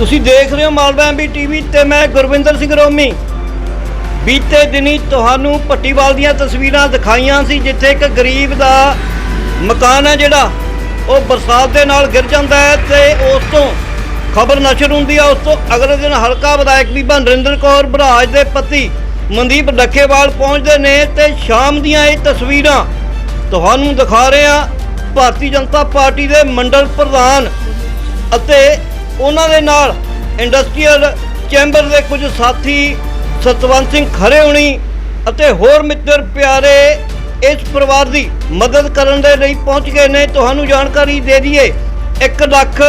ਤੁਸੀਂ ਦੇਖ ਰਹੇ ਹੋ ਮਾਲਵਾ ਐਮਬੀ ਟੀਵੀ ਤੇ ਮੈਂ ਗੁਰਵਿੰਦਰ ਸਿੰਘ ਰੋਮੀ। ਬੀਤੇ ਦਿਨੀ ਤੁਹਾਨੂੰ ਪੱਟੀਵਾਲ ਦੀਆਂ ਤਸਵੀਰਾਂ ਦਿਖਾਈਆਂ ਸੀ, ਜਿੱਥੇ ਇੱਕ ਗਰੀਬ ਦਾ ਮਕਾਨ ਹੈ ਜਿਹੜਾ, ਉਹ ਬਰਸਾਤ ਦੇ ਨਾਲ ਗਿਰ ਜਾਂਦਾ ਹੈ ਤੇ ਉਸ ਤੋਂ ਖਬਰ ਨਸ਼ਰ ਹੁੰਦੀ ਆ। ਉਸ ਤੋਂ ਅਗਲੇ ਦਿਨ ਹਲਕਾ ਵਿਧਾਇਕ ਬੀਬਾ ਨਰਿੰਦਰ ਕੌਰ, ਬਰਾਜ ਦੇ ਪਤੀ ਮਨਦੀਪ ਡੱਕੇਵਾਲ ਪਹੁੰਚਦੇ ਨੇ ਤੇ ਸ਼ਾਮ ਦੀਆਂ ਇਹ ਤਸਵੀਰਾਂ ਤੁਹਾਨੂੰ ਦਿਖਾ ਰਹੇ ਹਾਂ ਭਾਰਤੀ ਜਨਤਾ ਪਾਰਟੀ ਦੇ ਮੰਡਲ ਪ੍ਰਧਾਨ ਅਤੇ ਉਹਨਾਂ ਦੇ ਨਾਲ ਇੰਡਸਟਰੀਅਲ ਚੈਂਬਰ ਦੇ ਕੁਝ ਸਾਥੀ ਸਤਵੰਤ ਸਿੰਘ ਖਰੇ ਹੋਣੀ ਅਤੇ ਹੋਰ ਮਿੱਤਰ ਪਿਆਰੇ ਇਸ ਪਰਿਵਾਰ ਦੀ ਮਦਦ ਕਰਨ ਦੇ ਲਈ ਪਹੁੰਚ ਗਏ ਨੇ। ਤੁਹਾਨੂੰ ਜਾਣਕਾਰੀ ਦੇ ਦਈਏ 1 ਲੱਖ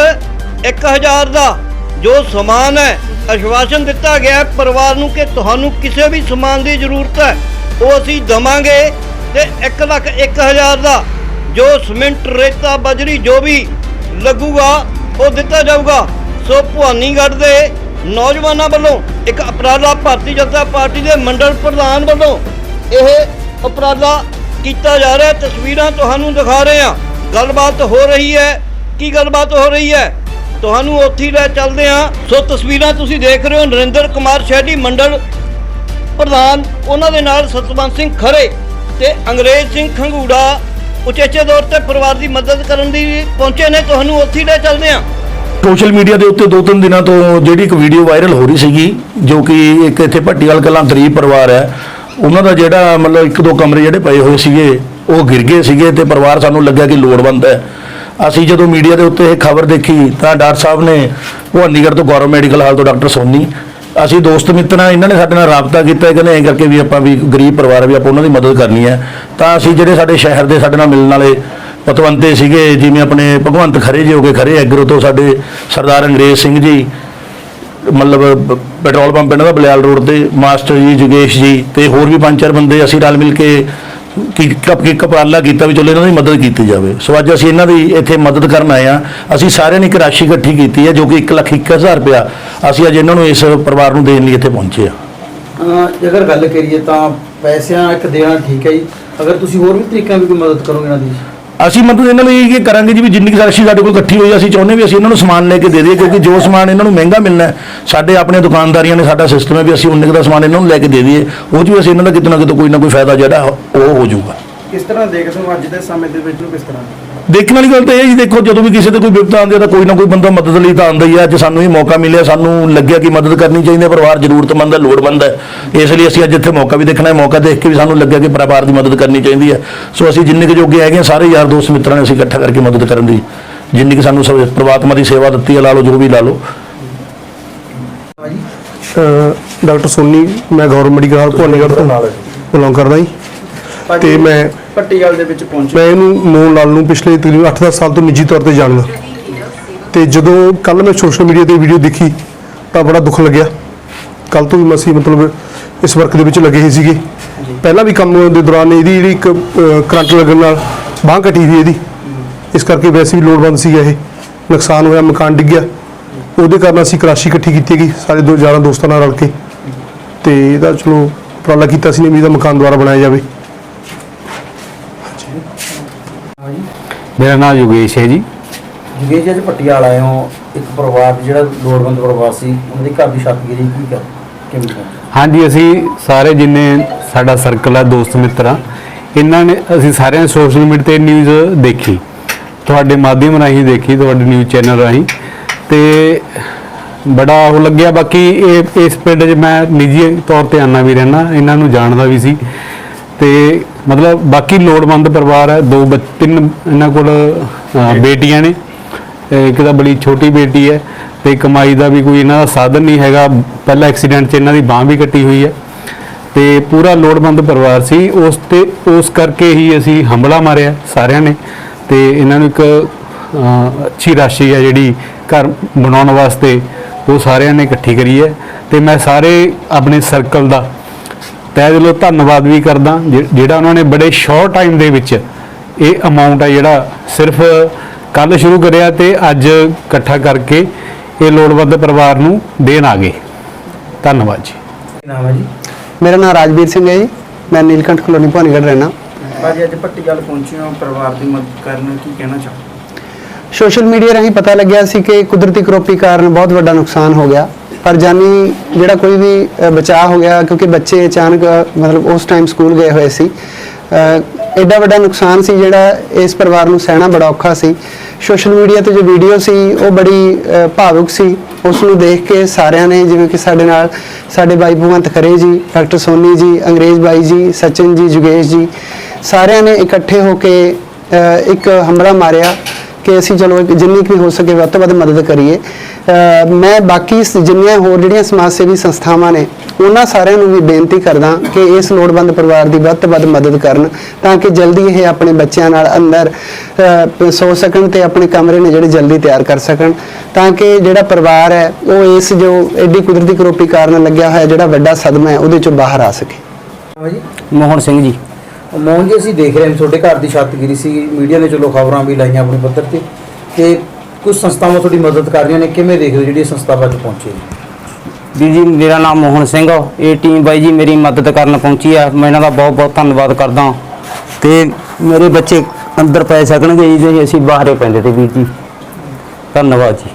1000 ਦਾ ਜੋ ਸਮਾਨ ਹੈ ਅਸ਼ਵਾਸਨ ਦਿੱਤਾ ਗਿਆ ਪਰਿਵਾਰ ਨੂੰ ਕਿ ਤੁਹਾਨੂੰ ਕਿਸੇ ਵੀ ਸਮਾਨ ਦੀ ਜ਼ਰੂਰਤ ਹੈ, ਉਹ ਅਸੀਂ ਦਵਾਂਗੇ ਤੇ 1 ਲੱਖ 1000 ਦਾ ਜੋ ਸਿਮੈਂਟ, ਰੇਤਾ, ਬਜਰੀ ਜੋ ਵੀ ਲੱਗੂਗਾ, ਉਹ ਦਿੱਤਾ ਜਾਊਗਾ। ਸੋ ਭਵਾਨੀਗੜ੍ਹ ਦੇ ਨੌਜਵਾਨਾਂ ਵੱਲੋਂ ਇੱਕ ਉਪਰਾਲਾ ਭਾਰਤੀ ਜਨਤਾ ਪਾਰਟੀ ਦੇ ਮੰਡਲ ਪ੍ਰਧਾਨ ਵੱਲੋਂ ਇਹ ਉਪਰਾਲਾ ਕੀਤਾ ਜਾ ਰਿਹਾ। ਤਸਵੀਰਾਂ ਤੁਹਾਨੂੰ ਦਿਖਾ ਰਹੇ ਹਾਂ। ਗੱਲਬਾਤ ਹੋ ਰਹੀ ਹੈ। ਕੀ ਗੱਲਬਾਤ ਹੋ ਰਹੀ ਹੈ? ਤੁਹਾਨੂੰ ਉੱਥੇ ਲੈ ਚੱਲਦੇ ਹਾਂ। ਸੋ ਤਸਵੀਰਾਂ ਤੁਸੀਂ ਦੇਖ ਰਹੇ ਹੋ। ਨਰਿੰਦਰ ਕੁਮਾਰ ਸ਼ੈਡੀ ਮੰਡਲ ਪ੍ਰਧਾਨ, ਉਹਨਾਂ ਦੇ ਨਾਲ ਸਤਵੰਤ ਸਿੰਘ ਖਰੇ ਤੇ ਅੰਗਰੇਜ਼ ਸਿੰਘ ਖੰਗੂੜਾ ਉਚੇਚੇ ਤੌਰ ਤੇ ਪਰਿਵਾਰ ਦੀ ਮਦਦ ਕਰਨ ਦੀ ਪਹੁੰਚੇ ਨੇ। ਤੁਹਾਨੂੰ ਉੱਥੇ ਹੀ ਲੈ ਚੱਲਦੇ ਹਾਂ। ਸੋਸ਼ਲ ਮੀਡੀਆ ਦੇ ਉੱਤੇ ਦੋ ਤਿੰਨ ਦਿਨਾਂ ਤੋਂ ਜਿਹੜੀ ਇੱਕ ਵੀਡੀਓ ਵਾਇਰਲ ਹੋ ਰਹੀ ਸੀਗੀ, ਜੋ ਕਿ ਇੱਕ ਇੱਥੇ ਭੱਟੀਵਾਲ ਕਲਾਂ ਗਰੀਬ ਪਰਿਵਾਰ ਹੈ, ਉਹਨਾਂ ਦਾ ਜਿਹੜਾ ਮਤਲਬ ਇੱਕ ਦੋ ਕਮਰੇ ਜਿਹੜੇ ਪਏ ਹੋਏ ਸੀਗੇ, ਉਹ ਗਿਰ ਗਏ ਸੀਗੇ ਤੇ ਪਰਿਵਾਰ ਸਾਨੂੰ ਲੱਗਿਆ ਕਿ ਲੋੜਵੰਦ ਹੈ। ਅਸੀਂ ਜਦੋਂ ਮੀਡੀਆ ਦੇ ਉੱਤੇ ਇਹ ਖਬਰ ਦੇਖੀ, ਤਾਂ ਡਾਕਟਰ ਸਾਹਿਬ ਨੇ ਭਵਾਨੀਗੜ੍ਹ ਤੋਂ ਗੌਰਵ ਮੈਡੀਕਲ ਹਾਲ ਤੋਂ ਡਾਕਟਰ ਸੋਨੀ, ਅਸੀਂ ਦੋਸਤ ਮਿੱਤਰਾਂ ਇਹਨਾਂ ਨੇ ਸਾਡੇ ਨਾਲ ਰਾਬਤਾ ਕੀਤਾ ਕਹਿੰਦੇ ਐਂ ਕਰਕੇ ਵੀ ਆਪਾਂ ਵੀ ਗਰੀਬ ਪਰਿਵਾਰ ਆ ਵੀ ਆਪਾਂ ਉਹਨਾਂ ਦੀ ਮਦਦ ਕਰਨੀ ਹੈ। ਤਾਂ ਅਸੀਂ ਜਿਹੜੇ ਸਾਡੇ ਸ਼ਹਿਰ ਦੇ ਸਾਡੇ ਨਾਲ ਮਿਲਣ ਵਾਲੇ ਪਤਵੰਤੇ ਸੀਗੇ, ਜਿਵੇਂ ਆਪਣੇ ਭਗਵੰਤ ਖਰੇ ਜੀ ਹੋ ਗਏ, ਖਰੇ ਐਗਰੋ ਤੋਂ ਸਾਡੇ ਸਰਦਾਰ ਅੰਗਰੇਜ਼ ਸਿੰਘ ਜੀ, ਮਤਲਬ ਪੈਟਰੋਲ ਪੰਪ ਇਹਨਾਂ ਦਾ ਬਲਿਆਲ ਰੋਡ ਤੇ, ਮਾਸਟਰ ਜੀ ਜਗੇਸ਼ ਜੀ ਤੇ ਹੋਰ ਵੀ ਪੰਜ ਚਾਰ ਬੰਦੇ ਅਸੀਂ ਰਲ ਮਿਲ ਕੇ ਕੀ, ਕਪ, ਕੀ ਕਪਾਲਾ ਕੀਤਾ ਵੀ ਚਲੋ ਇਹਨਾਂ ਦੀ ਮਦਦ ਕੀਤੀ ਜਾਵੇ। ਸੋ ਅੱਜ ਅਸੀਂ ਇਹਨਾਂ ਦੀ ਇੱਥੇ ਮਦਦ ਕਰਨ ਆਏ ਆ ਅਸੀਂ ਸਾਰਿਆਂ ਨੇ ਇੱਕ ਰਾਸ਼ੀ ਇਕੱਠੀ ਕੀਤੀ ਹੈ, ਜੋ ਕਿ 1 ਲੱਖ 21000 ਰੁਪਇਆ ਅਸੀਂ ਅੱਜ ਇਹਨਾਂ ਨੂੰ ਇਸ ਪਰਿਵਾਰ ਨੂੰ ਦੇਣ ਲਈ ਇੱਥੇ ਪਹੁੰਚੇ ਆ ਜੇਕਰ ਗੱਲ ਕਰੀਏ ਤਾਂ ਪੈਸਿਆਂ ਇੱਕ ਦੇਣਾ ਠੀਕ ਹੈ ਜੀ। ਅਗਰ ਤੁਸੀਂ ਹੋਰ ਵੀ ਤਰੀਕਿਆਂ ਵੀ ਕੋਈ ਮਦਦ ਕਰੋਗੇ ਇਹਨਾਂ ਦੀ? ਅਸੀਂ ਮਤਲਬ ਇਹਨਾਂ ਲਈ ਇਹ ਕਰਾਂਗੇ ਜੀ ਵੀ ਜਿੰਨੀ ਕੁ ਰਾਸ਼ੀ ਸਾਡੇ ਕੋਲ ਇਕੱਠੀ ਹੋਈ ਅਸੀਂ ਚਾਹੁੰਦੇ ਵੀ ਅਸੀਂ ਇਹਨਾਂ ਨੂੰ ਸਮਾਨ ਲੈ ਕੇ ਦੇ ਦਈਏ, ਕਿਉਂਕਿ ਜੋ ਸਮਾਨ ਇਹਨਾਂ ਨੂੰ ਮਹਿੰਗਾ ਮਿਲਣਾ ਸਾਡੇ ਆਪਣੇ ਦੁਕਾਨਦਾਰੀਆਂ ਨੇ ਸਾਡਾ ਸਿਸਟਮ ਹੈ ਵੀ ਅਸੀਂ ਉਨੇ ਕੁ ਦਾ ਸਮਾਨ ਇਹਨਾਂ ਨੂੰ ਲੈ ਕੇ ਦੇ ਦਈਏ, ਉਹ 'ਚ ਅਸੀਂ ਇਹਨਾਂ ਦਾ ਕਿਤੇ ਨਾ ਕਿਤੇ ਕੋਈ ਨਾ ਕੋਈ ਫਾਇਦਾ ਜਿਹੜਾ ਉਹ ਹੋ ਜਾਊਗਾ। ਕਿਸ ਤਰ੍ਹਾਂ ਦੇਖਦੇ ਹੋ ਅੱਜ ਦੇ ਸਮੇਂ ਦੇ ਵਿੱਚ ਨੂੰ ਕਿਸ ਤਰ੍ਹਾਂ? ਦੇਖਣ ਵਾਲੀ ਗੱਲ ਤਾਂ ਇਹ ਹੈ ਜੀ ਦੇਖੋ ਜਦੋਂ ਵੀ ਕਿਸੇ ਤੇ ਕੋਈ ਵਿਪਤਾ ਆਉਂਦੀ ਹੈ ਤਾਂ ਕੋਈ ਨਾ ਕੋਈ ਬੰਦਾ ਮਦਦ ਲਈ ਤਾਂ ਆਉਂਦਾ ਹੀ ਹੈ। ਅੱਜ ਸਾਨੂੰ ਇਹ ਮੌਕਾ ਮਿਲਿਆ ਸਾਨੂੰ ਲੱਗਿਆ ਕਿ ਮਦਦ ਕਰਨੀ ਚਾਹੀਦੀ ਹੈ ਪਰਿਵਾਰ ਜ਼ਰੂਰਤਮੰਦ ਹੈ ਲੋੜਵੰਦ ਹੈ। ਇਸ ਲਈ ਅਸੀਂ ਅੱਜ ਇੱਥੇ ਮੌਕਾ ਵੀ ਦੇਖਣਾ ਹੈ ਮੌਕਾ ਦੇਖ ਕੇ ਵੀ ਸਾਨੂੰ ਲੱਗਿਆ ਕਿ ਪਰਿਵਾਰ ਦੀ ਮਦਦ ਕਰਨੀ ਚਾਹੀਦੀ ਹੈ। ਸੋ ਅਸੀਂ ਜਿੰਨੇ ਕੁ ਜੋਗੇ ਹੈਗੇ ਸਾਰੇ ਯਾਰ ਦੋਸਤ ਮਿੱਤਰਾਂ ਨੇ ਅਸੀਂ ਇਕੱਠਾ ਕਰਕੇ ਮਦਦ ਕਰਨ ਦੀ ਜਿੰਨੀ ਕੁ ਸਾਨੂੰ ਪ੍ਰਮਾਤਮਾ ਦੀ ਸੇਵਾ ਦਿੱਤੀ ਹੈ ਲਾ ਲਓ ਜੋ ਵੀ ਲਾ ਲਓ। ਡਾਕਟਰ ਸੋਨੀ ਮੈਂ ਗੌਰਵ ਮੈਡੀਕਲ ਭਵਾਨੀਗੜ੍ਹ ਤੋਂ। ਬਿਲੋਂਗ ਕਰਦਾ ਜੀ। ਤੇ ਮੈਂ ਪੱਟੀਗਲ ਦੇ ਵਿੱਚ ਪਹੁੰਚੇ। ਮੈਂ ਇਹਨੂੰ ਮੋਹਨ ਲਾਲ ਨੂੰ ਪਿਛਲੇ ਤਕਰੀਬਨ 8-10 ਸਾਲ ਤੋਂ ਨਿੱਜੀ ਤੌਰ ਤੇ ਜਾਣਦਾ ਤੇ ਜਦੋਂ ਕੱਲ ਮੈਂ ਸੋਸ਼ਲ ਮੀਡੀਆ ਤੇ ਵੀਡੀਓ ਦੇਖੀ ਤਾਂ ਬੜਾ ਦੁੱਖ ਲੱਗਿਆ। ਕੱਲ ਤੋਂ ਵੀ ਮੈਂ ਅਸੀਂ ਮਤਲਬ ਇਸ ਵਰਕ ਦੇ ਵਿੱਚ ਲੱਗੇ ਹੀ ਸੀਗੇ। ਪਹਿਲਾਂ ਵੀ ਕੰਮ ਦੇ ਦੌਰਾਨ ਇਹਦੀ ਜਿਹੜੀ ਇੱਕ ਕਰੰਟ ਲੱਗਣ ਨਾਲ ਬਾਂਹ ਕੱਟੀ ਹੋਈ ਇਹਦੀ। ਇਸ ਕਰਕੇ ਵੈਸੇ ਵੀ ਲੋੜਵੰਦ ਸੀਗਾ ਇਹ। ਨੁਕਸਾਨ ਹੋਇਆ ਮਕਾਨ ਡਿੱਗਿਆ ਉਹਦੇ ਕਾਰਨ ਅਸੀਂ ਇੱਕ ਰਾਸ਼ੀ ਇਕੱਠੀ ਕੀਤੀ ਹੈਗੀ ਸਾਰੇ ਦੋ ਯਾਰਾਂ ਦੋਸਤਾਂ ਨਾਲ ਰਲ ਕੇ। ਤੇ ਇਹਦਾ ਚਲੋ ਉਪਰਾਲਾ ਕੀਤਾ ਸੀ ਨੇ ਵੀ ਇਹਦਾ ਮਕਾਨ ਦੁਆਰਾ ਬਣਾਇਆ ਜਾਵੇ। ਮੇਰਾ ਨਾਮ ਯੋਗੇਸ਼ ਹੈ ਜੀ। ਜਗੇਸ਼ ਜੀ ਅੱਜ ਪੱਟੀਆਲ ਆਏ ਹੋ ਇੱਕ ਪਰਿਵਾਰ ਜਿਹੜਾ ਲੋੜਵੰਦ ਪਰਿਵਾਰ ਸੀ ਉਹਨਾਂ ਦੇ ਘਰ ਦੀ ਛੱਤ ਗਿਰੀ। ਕੀ ਕਰ ਕਿਵੇਂ ਕਰ ਹਾਂਜੀ ਅਸੀਂ ਸਾਰੇ ਜਿੰਨੇ ਸਾਡਾ ਸਰਕਲ ਹੈ ਦੋਸਤ ਮਿੱਤਰ ਆ ਇਹਨਾਂ ਨੇ ਅਸੀਂ ਸਾਰਿਆਂ ਨੇ ਸੋਸ਼ਲ ਮੀਡੀਆ ਤੇ ਨਿਊਜ਼ ਦੇਖੀ। ਤੁਹਾਡੇ ਮਾਧਿਅਮ ਰਾਹੀਂ ਦੇਖੀ ਤੁਹਾਡੇ ਨਿਊਜ਼ ਚੈਨਲ ਰਾਹੀਂ। ਤੇ ਬੜਾ ਉਹ ਲੱਗਿਆ ਬਾਕੀ ਇਹ ਇਸ ਪਿੰਡ 'ਚ ਮੈਂ ਨਿੱਜੀ ਤੌਰ ਤੇ ਆਨਾ ਵੀ ਰਹਿਣਾ ਇਹਨਾਂ ਨੂੰ ਜਾਣਦਾ ਵੀ ਸੀ। ਤੇ ਮਤਲਬ ਬਾਕੀ ਲੋੜਵੰਦ ਪਰਿਵਾਰ ਹੈ ਦੋ ਬੱਚ- ਤਿੰਨ ਇਹਨਾਂ ਕੋਲ ਬੇਟੀਆਂ ਨੇ। ਤੇ ਇੱਕ ਤਾਂ ਬੜੀ ਛੋਟੀ ਬੇਟੀ ਹੈ ਤੇ ਕਮਾਈ ਦਾ ਵੀ ਕੋਈ ਇਹਨਾਂ ਦਾ ਸਾਧਨ ਨਹੀਂ ਹੈਗਾ। ਪਹਿਲਾ ਐਕਸੀਡੈਂਟ 'ਚ ਇਹਨਾਂ ਦੀ ਬਾਹ ਵੀ ਕੱਟੀ ਹੋਈ ਹੈ। ਤੇ ਪੂਰਾ ਲੋੜਵੰਦ ਪਰਿਵਾਰ ਸੀ। ਉਸ ਤੇ ਉਸ ਕਰਕੇ ਹੀ ਅਸੀਂ ਹੰਬਲਾ ਮਾਰਿਆ ਸਾਰਿਆਂ ਨੇ। ਤੇ ਇਹਨਾਂ ਨੂੰ ਇੱਕ ਅੱਛੀ ਰਾਸ਼ੀ ਹੈ ਜਿਹੜੀ ਘਰ ਬਣਾਉਣ ਵਾਸਤੇ ਉਹ ਸਾਰਿਆਂ ਨੇ ਇਕੱਠੀ ਕਰੀ ਹੈ। ਤੇ ਮੈਂ ਸਾਰੇ ਆਪਣੇ ਸਰਕਲ ਦਾ ਤਹਿ ਦਿਲੋਂ ਧੰਨਵਾਦ ਵੀ ਕਰਦਾ ਜਿ- ਜਿਹੜਾ ਉਹਨਾਂ ਨੇ ਬੜੇ ਸ਼ਾਰਟ ਟਾਈਮ ਦੇ ਵਿੱਚ ਇਹ ਅਮਾਉਂਟ ਹੈ ਜਿਹੜਾ ਸਿਰਫ ਕੱਲ ਸ਼ੁਰੂ ਕਰਿਆ ਤੇ ਅੱਜ ਇਕੱਠਾ ਕਰਕੇ ਇਹ ਲੋੜਵੰਦ ਪਰਿਵਾਰ ਨੂੰ ਦੇਣ ਆ ਗਏ। ਧੰਨਵਾਦ ਜੀ। ਕੀ ਨਾਮ ਹੈ ਜੀ? ਮੇਰਾ ਨਾਮ ਰਾਜਵੀਰ ਸਿੰਘ ਹੈ ਜੀ। ਮੈਂ ਨੀਲਕੰਠ ਕਲੋਨੀ ਭਵਾਨੀਗੜ੍ਹ ਰਹਿਣਾ ਭਾਜੀ ਅੱਜ ਪੱਟੀਗਲ ਪਹੁੰਚੇ ਹੋ ਪਰਿਵਾਰ ਦੀ ਮਦਦ ਕਰਨ ਕੀ ਕਹਿਣਾ ਚਾਹੋ ਸੋਸ਼ਲ ਮੀਡੀਆ ਰਾਹੀਂ ਪਤਾ ਲੱਗਿਆ ਸੀ ਕਿ ਕੁਦਰਤੀ ਕਰੋਪੀ ਕਾਰਨ ਬਹੁਤ ਵੱਡਾ ਨੁਕਸਾਨ ਹੋ ਗਿਆ। ਪਰ ਜਾਨੀ ਜਿਹੜਾ ਕੋਈ ਵੀ ਬਚਾਅ ਹੋ ਗਿਆ, ਕਿਉਂਕਿ ਬੱਚੇ ਅਚਾਨਕ ਮਤਲਬ ਉਸ ਟਾਈਮ ਸਕੂਲ ਗਏ ਹੋਏ ਸੀ ਐਡਾ ਵੱਡਾ ਨੁਕਸਾਨ ਸੀ ਜਿਹੜਾ ਇਸ ਪਰਿਵਾਰ ਨੂੰ ਸਹਿਣਾ ਬੜਾ ਔਖਾ ਸੀ। ਸੋਸ਼ਲ ਮੀਡੀਆ ਤੇ ਜੋ ਵੀਡੀਓ ਸੀ, ਉਹ ਬੜੀ ਭਾਵੁਕ ਸੀ। ਉਸ ਨੂੰ ਦੇਖ ਕੇ ਸਾਰਿਆਂ ਨੇ, ਜਿਵੇਂ ਕਿ ਸਾਡੇ ਨਾਲ ਸਾਡੇ ਬਾਈ ਭਗਵੰਤ ਖਰੇ ਜੀ, ਡਾਕਟਰ ਸੋਨੀ ਜੀ, ਅੰਗਰੇਜ਼ ਬਾਈ ਜੀ, ਸਚਿਨ ਜੀ, ਜੁਗੇਸ਼ ਜੀ, ਸਾਰਿਆਂ ਨੇ ਇਕੱਠੇ ਹੋ ਕੇ ਇੱਕ ਹਮਲਾ ਮਾਰਿਆ। ਕਿ ਅਸੀਂ ਚਲੋ ਜਿੰਨੀ ਕੁ ਵੀ ਹੋ ਸਕੇ ਵੱਧ ਤੋਂ ਵੱਧ ਮਦਦ ਕਰੀਏ। ਮੈਂ ਬਾਕੀ ਜਿੰਨੀਆਂ ਹੋਰ ਜਿਹੜੀਆਂ ਸਮਾਜ ਸੇਵੀ ਸੰਸਥਾਵਾਂ ਨੇ ਉਹਨਾਂ ਸਾਰਿਆਂ ਨੂੰ ਵੀ ਬੇਨਤੀ ਕਰਦਾ ਕਿ ਇਸ ਲੋੜਵੰਦ ਪਰਿਵਾਰ ਦੀ ਵੱਧ ਤੋਂ ਵੱਧ ਮਦਦ ਕਰਨ ਤਾਂ ਕਿ ਜਲਦੀ ਇਹ ਆਪਣੇ ਬੱਚਿਆਂ ਨਾਲ ਅੰਦਰ ਸੋ ਸਕਣ ਤੇ ਆਪਣੇ ਕਮਰੇ ਨੇ ਜਿਹੜੇ ਜਲਦੀ ਤਿਆਰ ਕਰ ਸਕਣ। ਤਾਂ ਕਿ ਜਿਹੜਾ ਪਰਿਵਾਰ ਹੈ ਉਹ ਇਸ ਜੋ ਐਡੀ ਕੁਦਰਤੀ ਕਰੋਪੀ ਕਾਰਨ ਲੱਗਿਆ ਹੋਇਆ ਜਿਹੜਾ ਵੱਡਾ ਸਦਮਾ ਹੈ ਉਹਦੇ ਚੋਂ ਬਾਹਰ ਆ ਸਕੇ। ਮੋਹਨ ਸਿੰਘ ਜੀ। ਮੋਹਨ ਜੀ, ਅਸੀਂ ਦੇਖ ਰਹੇ ਹਾਂ ਤੁਹਾਡੇ ਘਰ ਦੀ ਛੱਤ ਗਿਰੀ ਸੀ, ਮੀਡੀਆ ਨੇ ਚਲੋ ਖਬਰਾਂ ਵੀ ਲਾਈਆਂ ਆਪਣੇ ਪੱਤਰ ਤੇ। ਤੇ ਕੁਝ ਸੰਸਥਾਵਾਂ ਤੁਹਾਡੀ ਮਦਦ ਕਰ ਰਹੀਆਂ ਨੇ, ਕਿਵੇਂ ਦੇਖਦੇ ਹੋ ਜਿਹੜੀ ਸੰਸਥਾਵਾਂ 'ਚ ਪਹੁੰਚੇ ਵੀ ਜੀ, ਮੇਰਾ ਨਾਮ ਮੋਹਨ ਸਿੰਘ ਆ। ਇਹ ਟੀਮ ਬਾਈ ਜੀ ਮੇਰੀ ਮਦਦ ਕਰਨ ਪਹੁੰਚੀ ਆ। ਮੈਂ ਇਹਨਾਂ ਦਾ ਬਹੁਤ ਬਹੁਤ ਧੰਨਵਾਦ ਕਰਦਾ ਤੇ ਮੇਰੇ ਬੱਚੇ ਅੰਦਰ ਪੈ ਸਕਣਗੇ ਜੀ, ਜੇ ਅਸੀਂ ਬਾਹਰੇ ਪੈਂਦੇ ਤੇ ਵੀਰ ਜੀ। ਧੰਨਵਾਦ ਜੀ।